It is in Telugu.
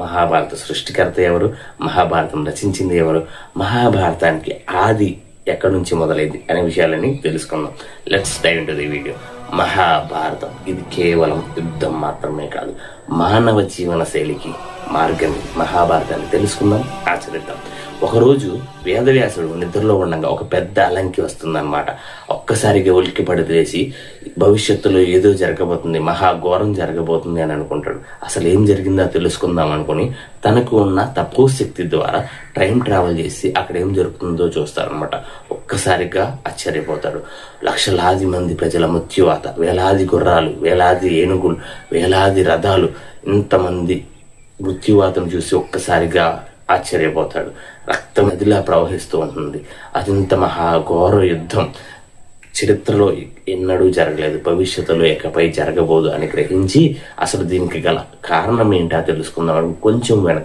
మహాభారత సృష్టికర్త ఎవరు? మహాభారతం రచించింది ఎవరు? మహాభారతానికి ఆది ఎక్కడి నుంచి మొదలైంది అనే విషయాలని తెలుసుకుందాం. Let's dive to the video Mahabharatam. ఇది కేవలం యుద్ధం మాత్రమే కాదు. మానవ జీవన శైలికి మార్గం మహాభారతాన్ని తెలుసుకుందాం ఆచరిద్దాం. ఒకరోజు వేదవ్యాసుడు నిద్రలో ఉండగా ఒక పెద్ద అలంకి వస్తుందన్నమాట. ఒక్కసారిగా ఉలికి పడిలేసి భవిష్యత్తులో ఏదో జరగబోతుంది మహాఘోరం జరగబోతుంది అని అనుకుంటాడు. అసలు ఏం జరిగిందో తెలుసుకుందాం అనుకుని తనకు ఉన్న తక్కువ శక్తి ద్వారా ట్రైన్ ట్రావెల్ చేసి అక్కడ ఏం జరుగుతుందో చూస్తారనమాట ఒక్కసారిగా ఆశ్చర్యపోతాడు. లక్షలాది మంది ప్రజల మృత్యువాత వేలాది గుర్రాలు వేలాది ఏనుగులు వేలాది రథాలు ఇంతమంది మృత్యువాతం చూసి ఒక్కసారిగా ఆశ్చర్యపోతాడు. రక్తం నదిలా ప్రవహిస్తూ ఉంటుంది. అదింత మహాఘోర యుద్ధం. చరిత్రలో ఎన్నడూ జరగలేదు. భవిష్యత్తులో ఇకపై జరగబోదు అని గ్రహించి అసలు దీనికి గల కారణం ఏంటో తెలుసుకుందాం. కొంచెం వెనక